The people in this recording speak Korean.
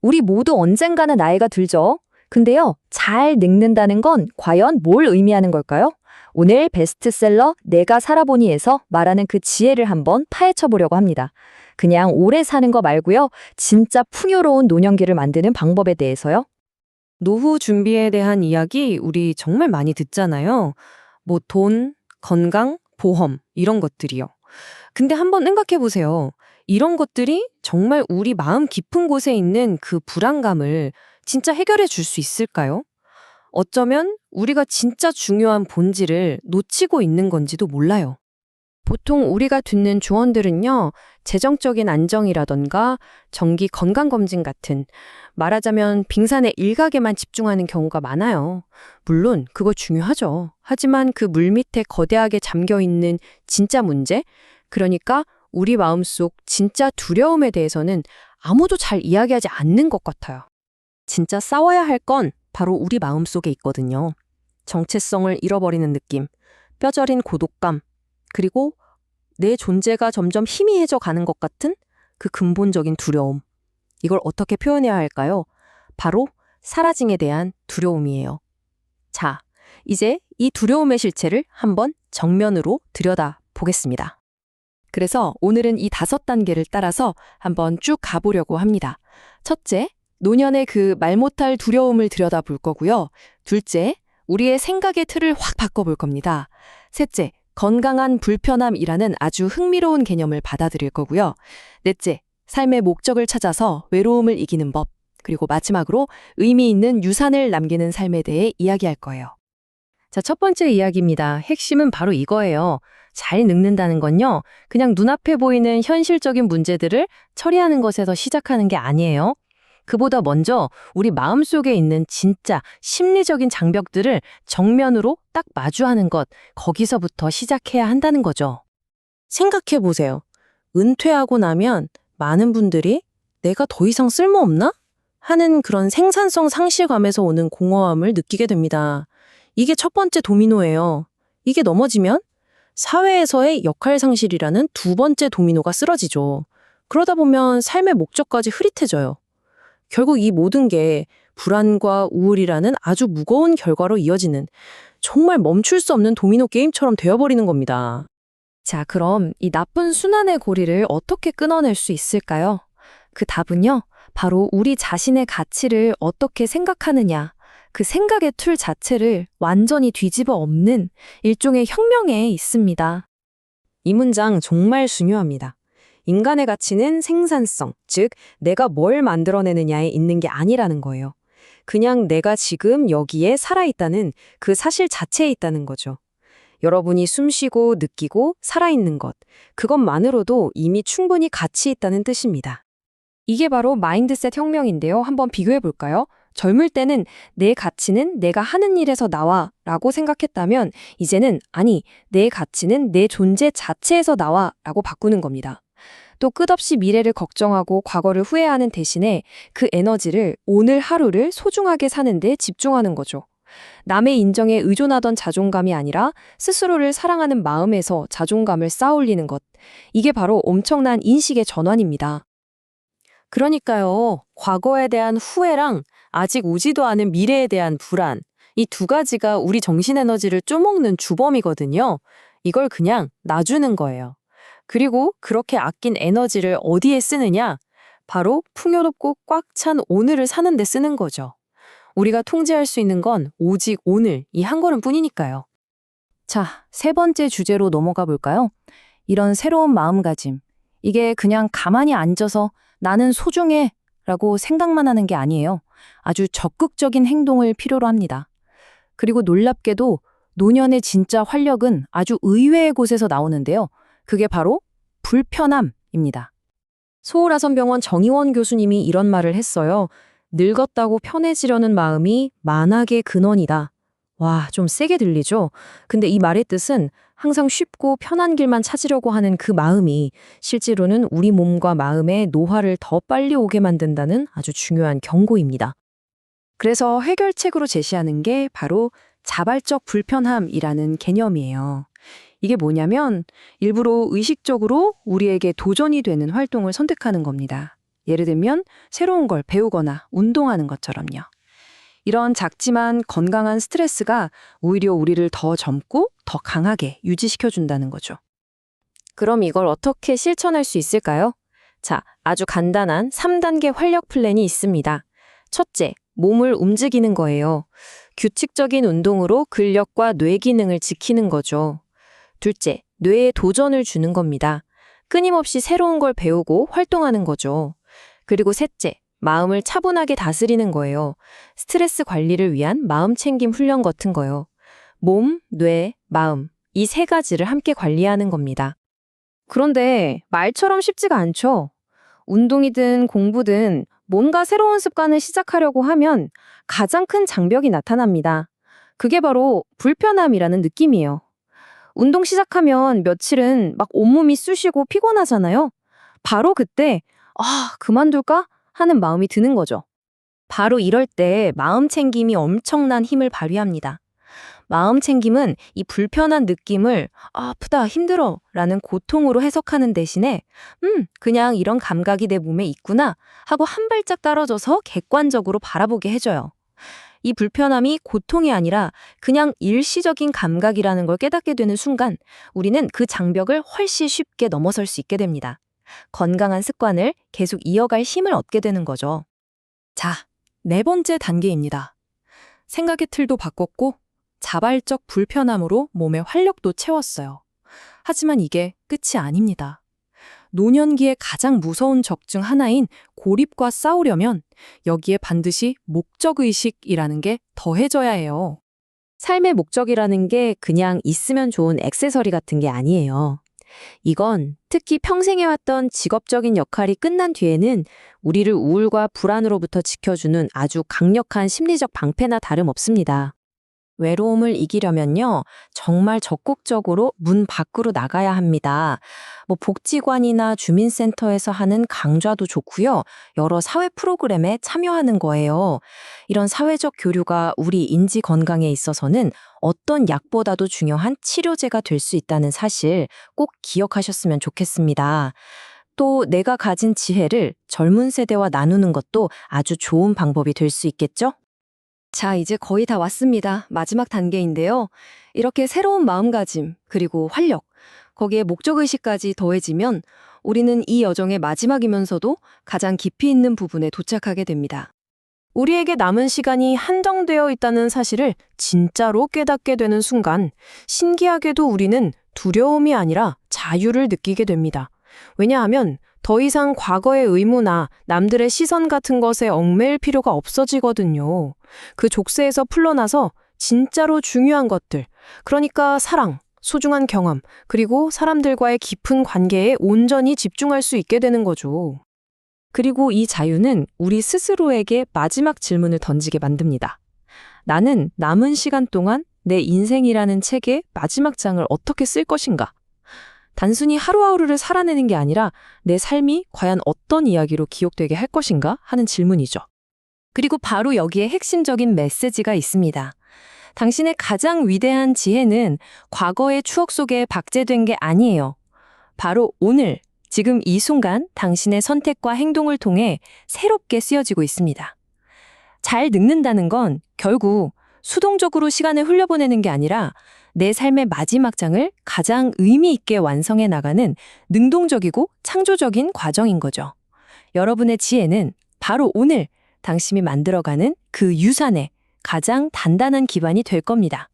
우리 모두 언젠가는 나이가 들죠. 근데요, 잘 늙는다는 건 과연 뭘 의미하는 걸까요? 오늘 베스트셀러 내가 살아보니에서 말하는 그 지혜를 한번 파헤쳐 보려고 합니다. 그냥 오래 사는 거 말고요, 진짜 풍요로운 노년기를 만드는 방법에 대해서요. 노후 준비에 대한 이야기 우리 정말 많이 듣잖아요. 뭐 돈, 건강, 보험 이런 것들이요. 근데 한번 생각해 보세요. 이런 것들이 정말 우리 마음 깊은 곳에 있는 그 불안감을 진짜 해결해 줄 수 있을까요? 어쩌면 우리가 진짜 중요한 본질을 놓치고 있는 건지도 몰라요. 보통 우리가 듣는 조언들은요, 재정적인 안정이라던가 정기 건강검진 같은 말하자면 빙산의 일각에만 집중하는 경우가 많아요. 물론 그거 중요하죠. 하지만 그 물 밑에 거대하게 잠겨 있는 진짜 문제, 그러니까 우리 마음속 진짜 두려움에 대해서는 아무도 잘 이야기하지 않는 것 같아요. 진짜 싸워야 할 건 바로 우리 마음속에 있거든요. 정체성을 잃어버리는 느낌, 뼈저린 고독감, 그리고 내 존재가 점점 희미해져 가는 것 같은 그 근본적인 두려움. 이걸 어떻게 표현해야 할까요? 바로 사라짐에 대한 두려움이에요. 자, 이제 이 두려움의 실체를 한번 정면으로 들여다 보겠습니다. 그래서 오늘은 이 다섯 단계를 따라서 한번 쭉 가보려고 합니다. 첫째, 노년의 그 말 못할 두려움을 들여다 볼 거고요. 둘째, 우리의 생각의 틀을 확 바꿔볼 겁니다. 셋째, 건강한 불편함이라는 아주 흥미로운 개념을 받아들일 거고요. 넷째, 삶의 목적을 찾아서 외로움을 이기는 법. 그리고 마지막으로 의미 있는 유산을 남기는 삶에 대해 이야기할 거예요. 자, 첫 번째 이야기입니다. 핵심은 바로 이거예요. 잘 늙는다는 건요, 그냥 눈앞에 보이는 현실적인 문제들을 처리하는 것에서 시작하는 게 아니에요. 그보다 먼저 우리 마음속에 있는 진짜 심리적인 장벽들을 정면으로 딱 마주하는 것, 거기서부터 시작해야 한다는 거죠. 생각해 보세요. 은퇴하고 나면 많은 분들이 내가 더 이상 쓸모없나? 하는 그런 생산성 상실감에서 오는 공허함을 느끼게 됩니다. 이게 첫 번째 도미노예요. 이게 넘어지면 사회에서의 역할 상실이라는 두 번째 도미노가 쓰러지죠. 그러다 보면 삶의 목적까지 흐릿해져요. 결국 이 모든 게 불안과 우울이라는 아주 무거운 결과로 이어지는 정말 멈출 수 없는 도미노 게임처럼 되어버리는 겁니다. 자, 그럼 이 나쁜 순환의 고리를 어떻게 끊어낼 수 있을까요? 그 답은요, 바로 우리 자신의 가치를 어떻게 생각하느냐, 그 생각의 틀 자체를 완전히 뒤집어 엎는 일종의 혁명에 있습니다. 이 문장 정말 중요합니다. 인간의 가치는 생산성, 즉, 내가 뭘 만들어내느냐에 있는 게 아니라는 거예요. 그냥 내가 지금 여기에 살아있다는 그 사실 자체에 있다는 거죠. 여러분이 숨쉬고 느끼고 살아있는 것, 그것만으로도 이미 충분히 가치 있다는 뜻입니다. 이게 바로 마인드셋 혁명인데요. 한번 비교해 볼까요? 젊을 때는 내 가치는 내가 하는 일에서 나와 라고 생각했다면 이제는 아니, 내 가치는 내 존재 자체에서 나와 라고 바꾸는 겁니다. 또 끝없이 미래를 걱정하고 과거를 후회하는 대신에 그 에너지를 오늘 하루를 소중하게 사는데 집중하는 거죠. 남의 인정에 의존하던 자존감이 아니라 스스로를 사랑하는 마음에서 자존감을 쌓아올리는 것. 이게 바로 엄청난 인식의 전환입니다. 그러니까요, 과거에 대한 후회랑 아직 오지도 않은 미래에 대한 불안, 이 두 가지가 우리 정신 에너지를 쪼먹는 주범이거든요. 이걸 그냥 놔주는 거예요. 그리고 그렇게 아낀 에너지를 어디에 쓰느냐? 바로 풍요롭고 꽉 찬 오늘을 사는 데 쓰는 거죠. 우리가 통제할 수 있는 건 오직 오늘 이 한 걸음 뿐이니까요. 자, 세 번째 주제로 넘어가 볼까요? 이런 새로운 마음가짐. 이게 그냥 가만히 앉아서 나는 소중해 라고 생각만 하는 게 아니에요. 아주 적극적인 행동을 필요로 합니다. 그리고 놀랍게도 노년의 진짜 활력은 아주 의외의 곳에서 나오는데요. 그게 바로 불편함입니다. 서울아선병원 정의원 교수님이 이런 말을 했어요. 늙었다고 편해지려는 마음이 만악의 근원이다. 와, 좀 세게 들리죠? 근데 이 말의 뜻은 항상 쉽고 편한 길만 찾으려고 하는 그 마음이 실제로는 우리 몸과 마음의 노화를 더 빨리 오게 만든다는 아주 중요한 경고입니다. 그래서 해결책으로 제시하는 게 바로 자발적 불편함이라는 개념이에요. 이게 뭐냐면 일부러 의식적으로 우리에게 도전이 되는 활동을 선택하는 겁니다. 예를 들면 새로운 걸 배우거나 운동하는 것처럼요. 이런 작지만 건강한 스트레스가 오히려 우리를 더 젊고 더 강하게 유지시켜 준다는 거죠. 그럼 이걸 어떻게 실천할 수 있을까요? 자, 아주 간단한 3단계 활력 플랜이 있습니다. 첫째, 몸을 움직이는 거예요. 규칙적인 운동으로 근력과 뇌 기능을 지키는 거죠. 둘째, 뇌에 도전을 주는 겁니다. 끊임없이 새로운 걸 배우고 활동하는 거죠. 그리고 셋째, 마음을 차분하게 다스리는 거예요. 스트레스 관리를 위한 마음 챙김 훈련 같은 거요. 몸, 뇌, 마음, 이 세 가지를 함께 관리하는 겁니다. 그런데 말처럼 쉽지가 않죠. 운동이든 공부든 뭔가 새로운 습관을 시작하려고 하면 가장 큰 장벽이 나타납니다. 그게 바로 불편함이라는 느낌이에요. 운동 시작하면 며칠은 막 온몸이 쑤시고 피곤하잖아요. 바로 그때, 아, 그만둘까? 하는 마음이 드는 거죠. 바로 이럴 때 마음 챙김이 엄청난 힘을 발휘합니다. 마음 챙김은 이 불편한 느낌을 아, 아프다, 힘들어 라는 고통으로 해석하는 대신에 음, 그냥 이런 감각이 내 몸에 있구나 하고 한 발짝 떨어져서 객관적으로 바라보게 해줘요. 이 불편함이 고통이 아니라 그냥 일시적인 감각이라는 걸 깨닫게 되는 순간 우리는 그 장벽을 훨씬 쉽게 넘어설 수 있게 됩니다. 건강한 습관을 계속 이어갈 힘을 얻게 되는 거죠. 자, 네 번째 단계입니다. 생각의 틀도 바꿨고 자발적 불편함으로 몸의 활력도 채웠어요. 하지만 이게 끝이 아닙니다. 노년기의 가장 무서운 적 중 하나인 고립과 싸우려면 여기에 반드시 목적의식이라는 게 더해져야 해요. 삶의 목적이라는 게 그냥 있으면 좋은 액세서리 같은 게 아니에요. 이건 특히 평생 해왔던 직업적인 역할이 끝난 뒤에는 우리를 우울과 불안으로부터 지켜주는 아주 강력한 심리적 방패나 다름없습니다. 외로움을 이기려면요, 정말 적극적으로 문 밖으로 나가야 합니다. 뭐 복지관이나 주민센터에서 하는 강좌도 좋고요, 여러 사회 프로그램에 참여하는 거예요. 이런 사회적 교류가 우리 인지 건강에 있어서는 어떤 약보다도 중요한 치료제가 될 수 있다는 사실 꼭 기억하셨으면 좋겠습니다. 또 내가 가진 지혜를 젊은 세대와 나누는 것도 아주 좋은 방법이 될 수 있겠죠? 자, 이제 거의 다 왔습니다. 마지막 단계인데요. 이렇게 새로운 마음가짐, 그리고 활력, 거기에 목적의식까지 더해지면 우리는 이 여정의 마지막이면서도 가장 깊이 있는 부분에 도착하게 됩니다. 우리에게 남은 시간이 한정되어 있다는 사실을 진짜로 깨닫게 되는 순간, 신기하게도 우리는 두려움이 아니라 자유를 느끼게 됩니다. 왜냐하면 더 이상 과거의 의무나 남들의 시선 같은 것에 얽매일 필요가 없어지거든요. 그 족쇄에서 풀러나서 진짜로 중요한 것들, 그러니까 사랑, 소중한 경험, 그리고 사람들과의 깊은 관계에 온전히 집중할 수 있게 되는 거죠. 그리고 이 자유는 우리 스스로에게 마지막 질문을 던지게 만듭니다. 나는 남은 시간 동안 내 인생이라는 책의 마지막 장을 어떻게 쓸 것인가? 단순히 하루하루를 살아내는 게 아니라 내 삶이 과연 어떤 이야기로 기억되게 할 것인가 하는 질문이죠. 그리고 바로 여기에 핵심적인 메시지가 있습니다. 당신의 가장 위대한 지혜는 과거의 추억 속에 박제된 게 아니에요. 바로 오늘, 지금 이 순간 당신의 선택과 행동을 통해 새롭게 쓰여지고 있습니다. 잘 늙는다는 건 결국 수동적으로 시간을 흘려보내는 게 아니라 내 삶의 마지막 장을 가장 의미 있게 완성해 나가는 능동적이고 창조적인 과정인 거죠. 여러분의 지혜는 바로 오늘 당신이 만들어가는 그 유산의 가장 단단한 기반이 될 겁니다.